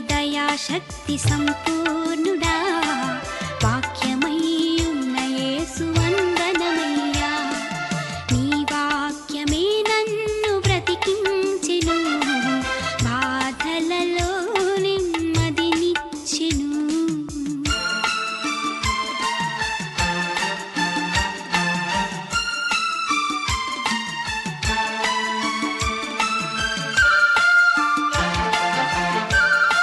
दया शक्ति सन्तु